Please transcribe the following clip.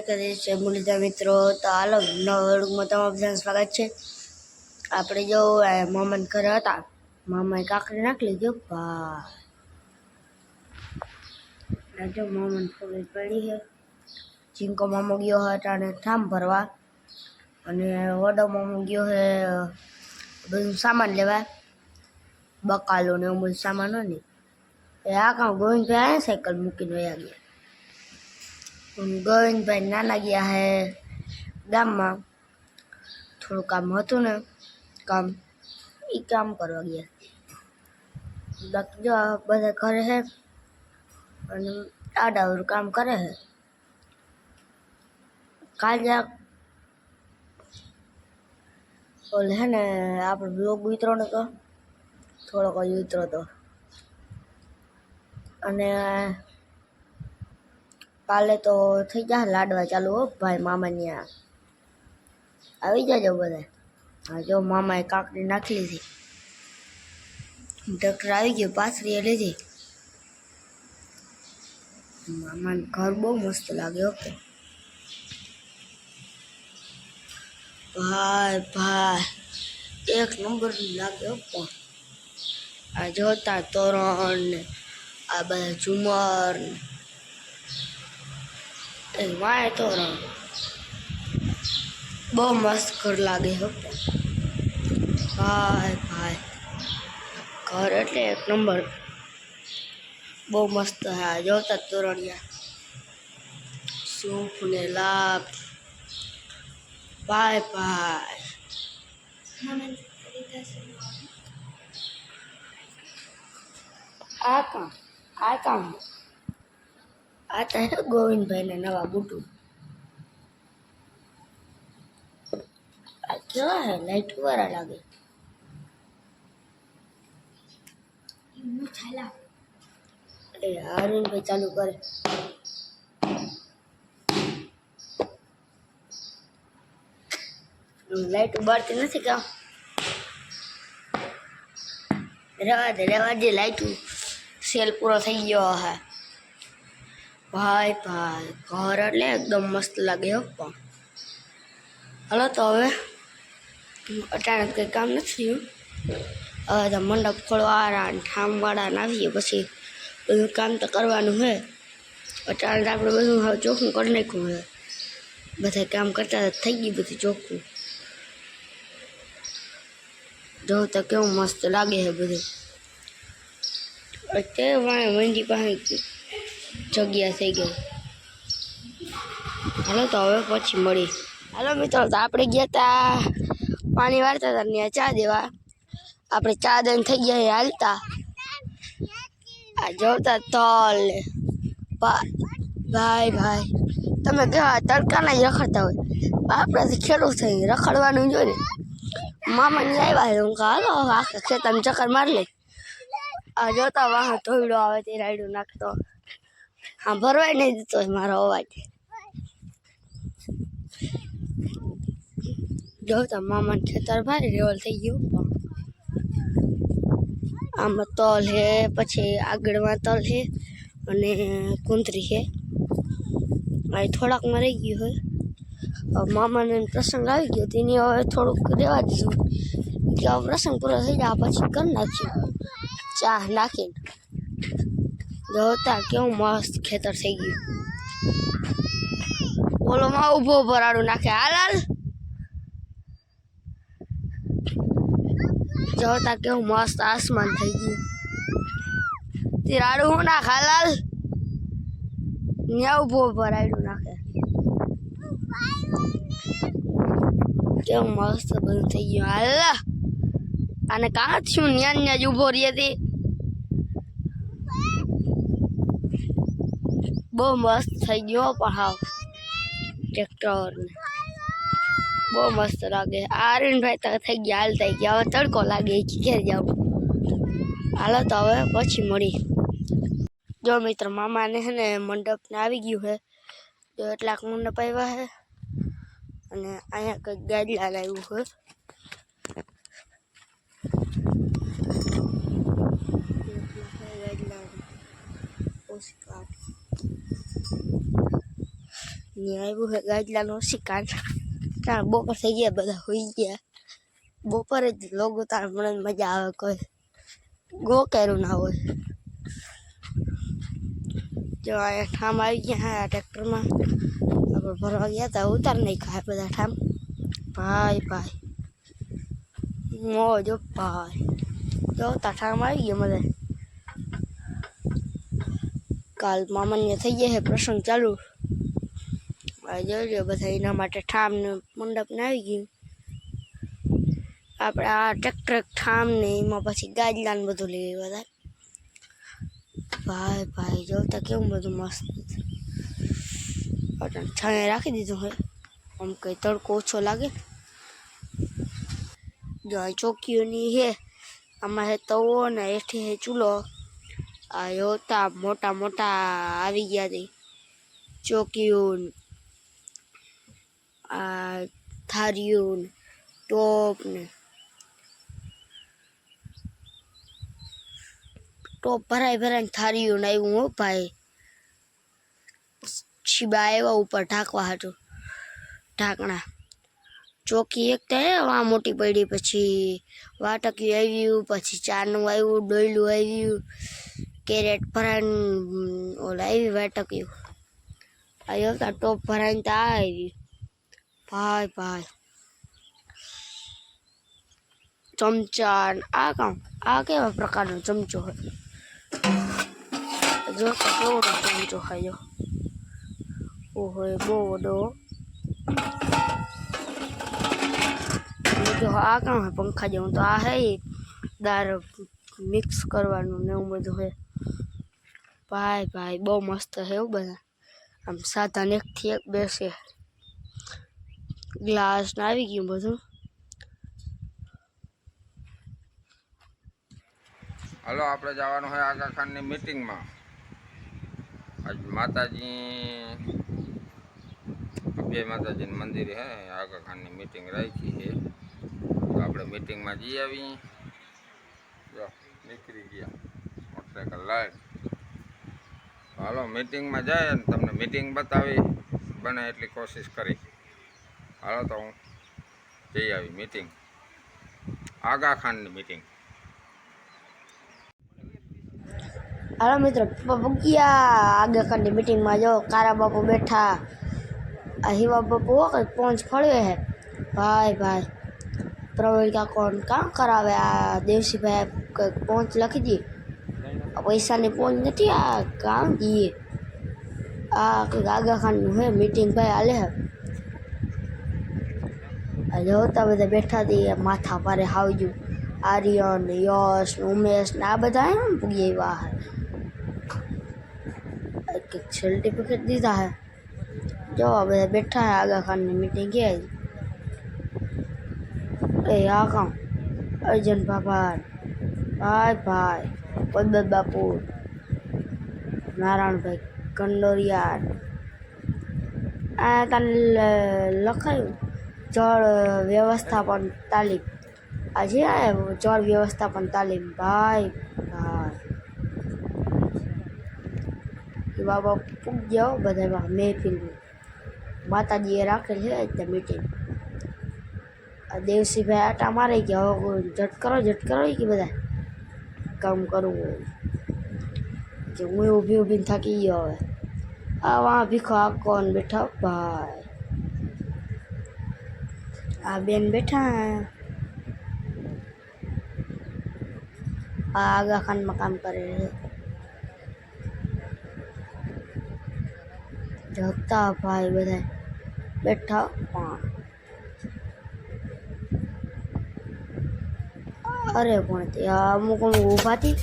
જય મુલિતા મિત્રો. તો હાલો નવા વર્ગમાં તમારું બધાનું સ્વાગત છે. આપણે જો આ ઘરે હતા. મામાએ કાકડી નાખી લીધી ભાઈ. જો મામાને ખબર પડી છે. ચીંકો મામો ગયો હતા અને ઠામ ભરવા. અને વડો મામો ગયો છે, બધું સામાન લેવા. બકાલો ને એવું બધું સામાન હોય ને. એ આ કામ ગોવિંદભાઈ સાયકલ મૂકીને વયા ગયા. ગોવિંદભાઈ નાના ગયા હે ગામમાં થોડું કામ હતું ને કામ એ કામ કરવા ગયા બાકી જો બધા કરે છે અને આડાવડું કામ કરે છે કાલે ઓલે હે ને આપણે બ્લોગ ઉતરો તો થોડોક ઉતરો તો અને કાલે તો થઈ જાય લાડવા ચાલુ હો, ભાઈ મામાની ત્યાં આવી જાજો બધા. હા જો મામાએ કાકડી નાખી લીધી. ડક્ટર આવી ગયો, પાથરીએ લીધી. મામાને ઘર બહુ મસ્ત લાગે ઓકે ભાઈ ભાઈ, એક નંબર લાગે પણ આ જોતા તોરણ ને, આ બધા ઝુમર ને. એ વાય તોરણ બહુ મસ્ત ઘર લાગે હો પણ ભાઈ ભાઈ ઘર એટલે એક નંબર બહુ મસ્ત હા જોતા તોરણિયા સૂફ ને લાભ ભાઈ ભાઈ આ કામ આ કામ આ તો હે ગોવિંદભાઈ ને નવા બુટું. આ કેવા હે? લાઈટ વાળા લાગે. એ અરવિંદભાઈ ચાલુ કરે. લાઈટ ઉબાડતી નથી કામ રેવા દે રેવા દે લાઈટ સેલ પૂરો થઈ ગયો હે. ભાઈ ભાઈ, ઘર એટલે એકદમ મસ્ત લાગે હો પણ. હલો તો હવે, અચાનક કંઈ કામ નથી હવે તો મંડપ ખોલવાળા ને ઠામવાળા ને આવીએ પછી બધું કામ તો કરવાનું છે અચાનક આપણે બધું હવે ચોખ્ખું કરી નાખ્યું હવે બધા કામ કરતા થઈ ગયું બધું ચોખ્ખું. જો તો કેવું મસ્ત લાગે છે બધું. અત્યારે વાંધી પાસે જગ્યા થઈ ગઈ. હાલો તો હવે પછી મળી. હાલો મિત્રો, તો આપણે ગયા તા પાણી વાળતા હતા ત્યાં ચા દેવા. આપણે ચા દઈને થઈ ગયા હાલતા. આ જોતા તલ ભાઈ ભાઈ. તમે કેવા તડકાના જ રખડતા હોય. આપણાથી ખેડૂત થઈ રખડવાનું જોઈએ ને. મામાની આવ્યા છે. હું હાલો, આખા ખેતરમાં ચક્કર મારી લે આ જોતા વાહ ધોઈડો આવે તે રાયડું નાખતો. હા ભરવાય નહીં દીધો હોય મારો અવાજ. જોતા મામાને ખેતર ભારે રેવલ થઈ ગયું પણ આમાં તલ હે, પછી આગળમાં તલ છે અને કુંતરી છે અહીં થોડાકમાં રહી ગયું હોય. મામાને પ્રસંગ આવી ગયો, તેની હવે થોડુંક રહેવા દીધું. કે પ્રસંગ પૂરો થઈ જાય પછી કરી નાખ્યું ચા નાખીને. જોતા કેવું મસ્ત ખેતર થઈ ગયું. ઓલો માં ઊભો ભરાડું નાખે. હાલ જોતા કેવું મસ્ત આસમાન થઈ ગયું. તિરાડું હું નાખ? હાલ હાલ. ઊભો ઊભો ભરાડું નાખે. કેવું મસ્ત બધું થઈ ગયું. હાલ. અને કાં છું ન્યા ન્યા જ ઊભો રહી હતી બહુ મસ્ત થઈ ગયો પણ હાવ ટ્રેક્ટર બહુ મસ્ત લાગે આર્યનભાઈ તો થઈ ગયા હાલ થઈ ગયા હવે તડકો લાગે ઘેર જાઉં હાલો તો હવે પછી મળી જો મિત્ર મામાને છે ને મંડપને આવી ગયું છે જો એટલાક મંડપ આવ્યા છે અને અહીંયા કંઈક ગાડલા લાવ્યું છે ને આવ્યું છે ગાજલાનું શિકાર કારણ બપોર થઈ ગયા બધા હોઈ ગયા બપોરે જ લોકો તાર મને મજા આવે કોઈ ગો કર્યું ના હોય જો આ ઠામ આવી ગયા હા ટ્રેક્ટરમાં આપણે ભરવા ગયા હતા ઉતાર નહીં ખાય બધા ઠામ ભાઈ ભાઈ મોજો ભાઈ જો તા ઠામ આવી ગયા મને કાલ મામાન્ય થઈ ગયા છે, પ્રસંગ ચાલુ. જોજો બધા એના માટે ઠામ ને મંડપ ને આવી ગયું. આપણે આ ટ્રેક્ટર ઠામ ને એમાં પછી ગાજલા ને બધું લઈ બધા ભાઈ ભાઈ જોતા કેવું બધું મસ્ત છાંય રાખી દીધું હોય આમ કંઈ તડકો ઓછો લાગે. જો ચોકીઓની હે આમાં હે તવો ને એઠી હે ચૂલો. આ યોતા મોટા મોટા આવી ગયા હતી ચોકીઓન, આ થારીઓન ટોપ ને ટોપ ભરાય ભરાઈને થારીઓન આવ્યું હો ભાઈ. શીબા આવ્યા ઉપર ઢાંકવા હતું ઢાંકણા. ચોકી એક તો આ મોટી પડી પછી વાટક્યું આવ્યું પછી ચાનું આવ્યું ડોયલું આવ્યું કેરેટ ભરાઈને ઓલા આવી વાટક્યું આવ્યો તા ટોપ ભરાઈને તો આ આવી ભાઈ ભાઈ. ચમચા ને આ કામ, આ કેવા પ્રકારનો ચમચો હોય? જો તો કેવો ચમચો હોય જો. ઓહો, એ બહુ વડો મેં કીધું આ કામ હે પંખા જેવું. તો આ હે ઈ દાર મિક્સ કરવાનું ને એવું બધું હે. ભાઈ ભાઈ, બહુ મસ્ત છે એવું બધા. આમ સાધન એકથી એક બેસે. ગ્લાસ ને આવી ગયું બધું. હાલો, આપણે જવાનું હોય આગા ખાનની મિટિંગમાં આજ માતાજી, બે માતાજીનું મંદિર હે આગા ખાનની મિટિંગ રાખી છે. તો આપણે મિટિંગમાં જઈ આવી જો, નીકળી ગયા. મોટરસાઇકલ લાઈન હાલો મિટિંગમાં જાય અને તમને મિટિંગ બતાવી, બને એટલી કોશિશ કરી. હાલો તો હું જઈ આવી મિટિંગ આગા ખાનની મિટિંગ હાલો મિત્રો પગિયા આગા ખાનની મીટિંગમાં જો? કારા બાપુ બેઠા. હિવા બાપુ હો કંઈક પહોંચ ફળવે હે? ભાઈ ભાઈ. પ્રવીણ કાકોન કામ કરાવે આ દેવસીભાઈ કંઈક પહોંચ લખી દી. પૈસાની પોંચ નથી આ કામ દઈએ આ કંઈક આગા ખાનનું હે મીટિંગ ભાઈ હાલે હે આ જોતા બધા બેઠા હતી માથા પારે હાવજું આર્યન યશ ઉમેશ ને આ બધા એમ પૂગી આવ્યા હે કંઈક સર્ટિફિકેટ દીધા હે જો આ બધા બેઠા હે આગા ખાનની મીટિંગ ગયા એ આ કામ અર્જન ભાભાન ભાઈ ભાઈ. પદ્મત બાપુ. નારાયણભાઈ કંડોરિયા. આ તને લખાયું. જળ વ્યવસ્થાપન તાલીમ. આજે આ જળ વ્યવસ્થાપન તાલીમ. ભાઈ ભાઈ. બાબા પૂગ જાઓ બધામાં મહેફિલ. માતાજીએ રાખેલ છે ત્યાં મીટિંગ આ દેવસીભાઈ આટા મારે કોઈ ઝટ કરો ઝટ કરો કે બધા કામ કરવું કે હું ઊભી ઊભી થાકી ગયો હવે. આ વાં ભીખો આકો ને બેઠા? ભાઈ. આ બેન બેઠા આ આગા ખાનમાં કામ કરે છે. જતા ભાઈ બધા બેઠા. પણ અરે પણ તે? અમુક અમુક ઊભા હતી